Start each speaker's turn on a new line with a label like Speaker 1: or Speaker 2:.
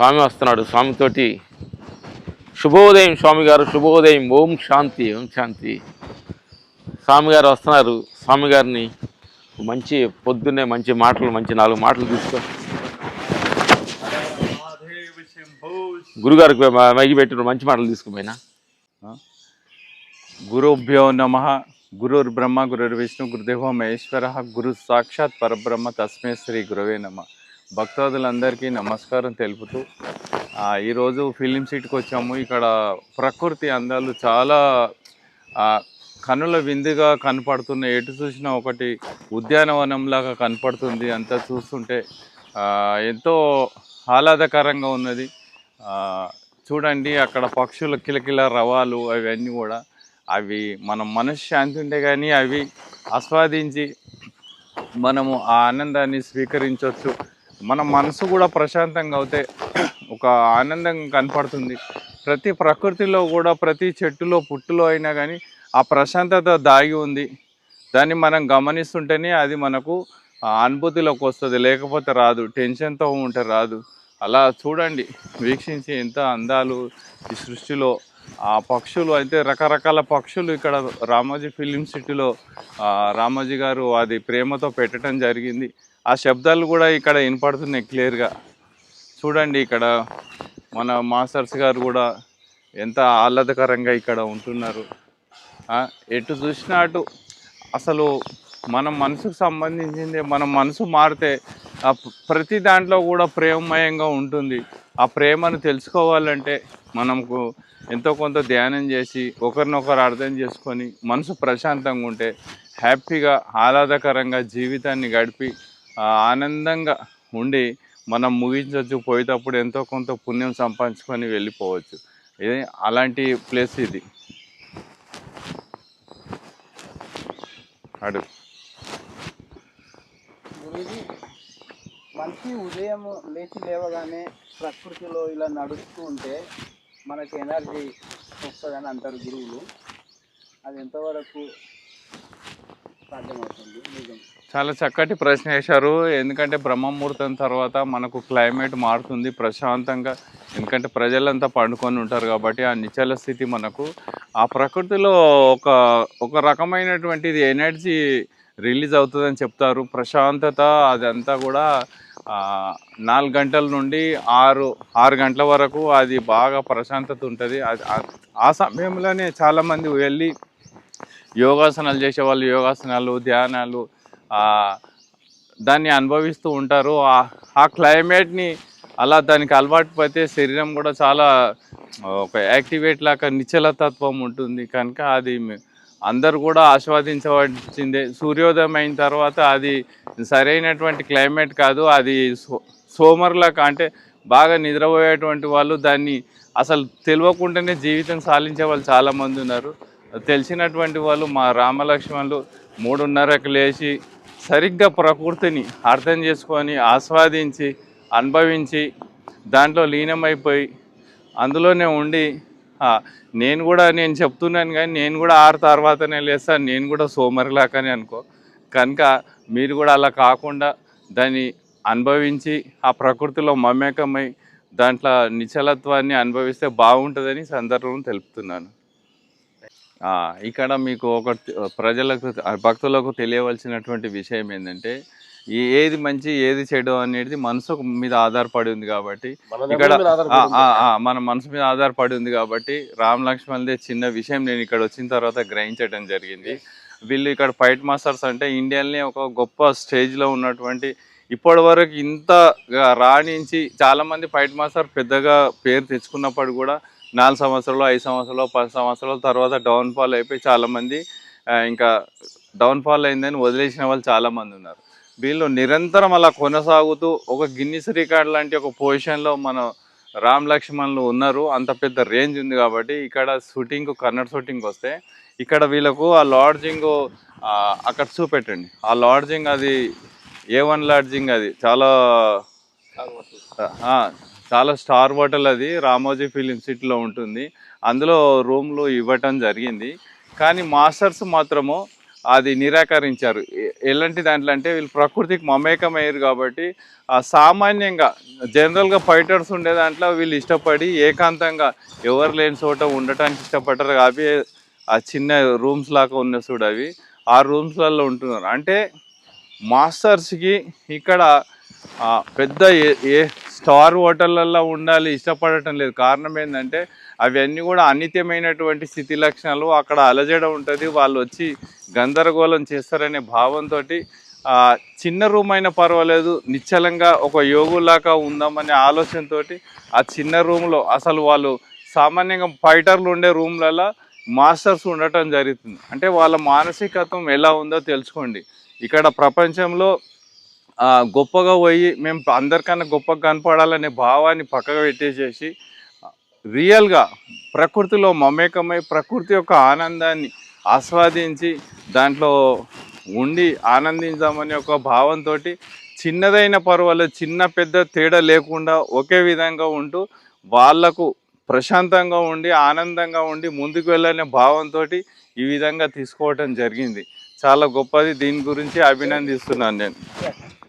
Speaker 1: స్వామి వస్తున్నాడు స్వామితోటి శుభోదయం స్వామి గారు శుభోదయం ఓం శాంతి ఓం శాంతి స్వామిగారు వస్తున్నారు స్వామిగారిని మంచి పొద్దున్నే మంచి మాటలు మంచి నాలుగు మాటలు తీసుకో గురుగారికి మైగిపెట్టిన మంచి మాటలు తీసుకోపోయినా గురుభ్యో నమ గురుర్ బ్రహ్మ గురుర్ విష్ణు గురుదేవ మహేశ్వర గురు సాక్షాత్ పరబ్రహ్మ తస్మే శ్రీ గురువే నమ భక్తాదులందరికీ నమస్కారం తెలుపుతూ ఈరోజు ఫిలిం సిటీకి వచ్చాము ఇక్కడ ప్రకృతి అందాలు చాలా కనుల విందుగా కనపడుతున్న ఎటు చూసినా ఒకటి ఉద్యానవనంలాగా కనపడుతుంది అంతా చూస్తుంటే ఎంతో ఆహ్లాదకరంగా ఉన్నది చూడండి అక్కడ పక్షుల కిలకిల రవాలు అవన్నీ కూడా అవి మనం మనశ్శాంతి ఉంటే కానీ అవి ఆస్వాదించి మనము ఆ ఆనందాన్ని స్వీకరించవచ్చు మన మనసు కూడా ప్రశాంతంగా అవుతే ఒక ఆనందం కనపడుతుంది ప్రతి ప్రకృతిలో కూడా ప్రతి చెట్టులో పుట్టులో అయినా కానీ ఆ ప్రశాంతత దాగి ఉంది దాన్ని మనం గమనిస్తుంటేనే అది మనకు అనుభూతిలోకి వస్తుంది లేకపోతే రాదు టెన్షన్తో ఉంటే రాదు అలా చూడండి వీక్షించి ఎంత అందాలు ఈ సృష్టిలో ఆ పక్షులు అయితే రకరకాల పక్షులు ఇక్కడ రామోజీ ఫిలిం సిటీలో రామోజీ గారు అది ప్రేమతో పెట్టడం జరిగింది ఆ శబ్దాలు కూడా ఇక్కడ వినపడుతున్నాయి క్లియర్గా చూడండి ఇక్కడ మన మాస్టర్స్ గారు కూడా ఎంత ఆహ్లాదకరంగా ఇక్కడ ఉంటున్నారు ఎటు చూసినా అటు అసలు మన మనసుకు సంబంధించింది మన మనసు మారితే ప్రతి దాంట్లో కూడా ప్రేమమయంగా ఉంటుంది ఆ ప్రేమను తెలుసుకోవాలంటే మనకు ఎంతో కొంత ధ్యానం చేసి ఒకరినొకరు అర్థం చేసుకొని మనసు ప్రశాంతంగా ఉంటే హ్యాపీగా ఆహ్లాదకరంగా జీవితాన్ని గడిపి ఆనందంగా ఉండి మనం ముగించవచ్చు పోయేటప్పుడు ఎంతో కొంత పుణ్యం సంపాదించుకొని వెళ్ళిపోవచ్చు ఇది అలాంటి ప్లేస్ ఇది అడుగు
Speaker 2: మంచి ఉదయం లేచి లేవగానే ప్రకృతిలో ఇలా నడుస్తూ ఉంటే మనకి ఎనర్జీ వస్తుందని అంటారు గురువులు అది ఎంతవరకు
Speaker 1: చాలా చక్కటి ప్రశ్న వేశారు ఎందుకంటే బ్రహ్మముహూర్తం తర్వాత మనకు క్లైమేట్ మారుతుంది ప్రశాంతంగా ఎందుకంటే ప్రజలంతా పండుకొని ఉంటారు కాబట్టి ఆ నిచల స్థితి మనకు ఆ ప్రకృతిలో ఒక ఒక రకమైనటువంటిది ఎనర్జీ రిలీజ్ అవుతుందని చెప్తారు ప్రశాంతత అదంతా కూడా నాలుగు గంటల నుండి ఆరు ఆరు గంటల వరకు అది బాగా ప్రశాంతత ఉంటుంది అది ఆ సమయంలోనే చాలామంది వెళ్ళి యోగాసనాలు చేసే వాళ్ళు యోగాసనాలు ధ్యానాలు దాన్ని అనుభవిస్తూ ఉంటారు ఆ క్లైమేట్ని అలా దానికి అలవాటు పడితే శరీరం కూడా చాలా ఒక యాక్టివేట్ లాగా తత్వం ఉంటుంది కనుక అది అందరు కూడా ఆస్వాదించవలసిందే సూర్యోదయం అయిన తర్వాత అది సరైనటువంటి క్లైమేట్ కాదు అది సోమర్లాగా అంటే బాగా నిద్రపోయేటువంటి వాళ్ళు దాన్ని అసలు తెలియకుండానే జీవితం సాధించే వాళ్ళు చాలామంది ఉన్నారు తెలిసినటువంటి వాళ్ళు మా రామలక్ష్మణులు మూడున్నరకు లేచి సరిగ్గా ప్రకృతిని అర్థం చేసుకొని ఆస్వాదించి అనుభవించి దాంట్లో లీనమైపోయి అందులోనే ఉండి నేను కూడా నేను చెప్తున్నాను కానీ నేను కూడా ఆరు తర్వాతనే లేస్తాను నేను కూడా సోమరిలాకని అనుకో కనుక మీరు కూడా అలా కాకుండా దాన్ని అనుభవించి ఆ ప్రకృతిలో మమేకమై దాంట్లో నిచలత్వాన్ని అనుభవిస్తే బాగుంటుందని సందర్భం తెలుపుతున్నాను ఇక్కడ మీకు ఒక ప్రజలకు భక్తులకు తెలియవలసినటువంటి విషయం ఏంటంటే ఏది మంచి ఏది చెడు అనేది మనసు మీద ఆధారపడి ఉంది కాబట్టి ఇక్కడ మన మనసు మీద ఆధారపడి ఉంది కాబట్టి రామ్ లక్ష్మణ్దే చిన్న విషయం నేను ఇక్కడ వచ్చిన తర్వాత గ్రహించడం జరిగింది వీళ్ళు ఇక్కడ ఫైట్ మాస్టర్స్ అంటే ఇండియన్లే ఒక గొప్ప స్టేజ్లో ఉన్నటువంటి ఇప్పటి వరకు ఇంత రాణించి చాలామంది ఫైట్ మాస్టర్ పెద్దగా పేరు తెచ్చుకున్నప్పుడు కూడా నాలుగు సంవత్సరాలు ఐదు సంవత్సరాలు పది సంవత్సరాల తర్వాత డౌన్ఫాల్ అయిపోయి చాలామంది ఇంకా డౌన్ఫాల్ అయిందని వదిలేసిన వాళ్ళు చాలామంది ఉన్నారు వీళ్ళు నిరంతరం అలా కొనసాగుతూ ఒక గిన్నిస్ రికార్డ్ లాంటి ఒక పొజిషన్లో మన రామ్ లక్ష్మణ్లు ఉన్నారు అంత పెద్ద రేంజ్ ఉంది కాబట్టి ఇక్కడ షూటింగ్ కన్నడ షూటింగ్ వస్తే ఇక్కడ వీళ్ళకు ఆ లాడ్జింగ్ అక్కడ చూపెట్టండి ఆ లాడ్జింగ్ అది ఏ వన్ లాడ్జింగ్ అది చాలా చాలా స్టార్ హోటల్ అది రామోజీ ఫిలిం సిటీలో ఉంటుంది అందులో రూమ్లు ఇవ్వటం జరిగింది కానీ మాస్టర్స్ మాత్రము అది నిరాకరించారు ఎలాంటి దాంట్లో అంటే వీళ్ళు ప్రకృతికి మమేకమయ్యారు కాబట్టి సామాన్యంగా జనరల్గా ఫైటర్స్ ఉండే దాంట్లో వీళ్ళు ఇష్టపడి ఏకాంతంగా ఎవరు లేని చోట ఉండటానికి ఇష్టపడ్డారు అవి ఆ చిన్న రూమ్స్ లాగా ఉన్న చూడు అవి ఆ రూమ్స్లలో ఉంటున్నారు అంటే మాస్టర్స్కి ఇక్కడ పెద్ద ఏ స్టార్ హోటళ్ళల్లో ఉండాలి ఇష్టపడటం లేదు కారణం ఏంటంటే అవన్నీ కూడా అనిత్యమైనటువంటి స్థితి లక్షణాలు అక్కడ అలజడ ఉంటుంది వాళ్ళు వచ్చి గందరగోళం చేస్తారనే భావంతో చిన్న రూమ్ అయినా పర్వాలేదు నిశ్చలంగా ఒక యోగులాగా ఉందామనే ఆలోచనతో ఆ చిన్న రూమ్లో అసలు వాళ్ళు సామాన్యంగా ఫైటర్లు ఉండే రూమ్లలో మాస్టర్స్ ఉండటం జరుగుతుంది అంటే వాళ్ళ మానసికత్వం ఎలా ఉందో తెలుసుకోండి ఇక్కడ ప్రపంచంలో గొప్పగా పోయి మేము అందరికన్నా గొప్పగా కనపడాలనే భావాన్ని పక్కగా పెట్టేసేసి రియల్గా ప్రకృతిలో మమేకమై ప్రకృతి యొక్క ఆనందాన్ని ఆస్వాదించి దాంట్లో ఉండి ఆనందించామనే ఒక భావంతో చిన్నదైన పర్వాలేదు చిన్న పెద్ద తేడా లేకుండా ఒకే విధంగా ఉంటూ వాళ్లకు ప్రశాంతంగా ఉండి ఆనందంగా ఉండి ముందుకు వెళ్ళనే భావంతో ఈ విధంగా తీసుకోవటం జరిగింది చాలా గొప్పది దీని గురించి అభినందిస్తున్నాను నేను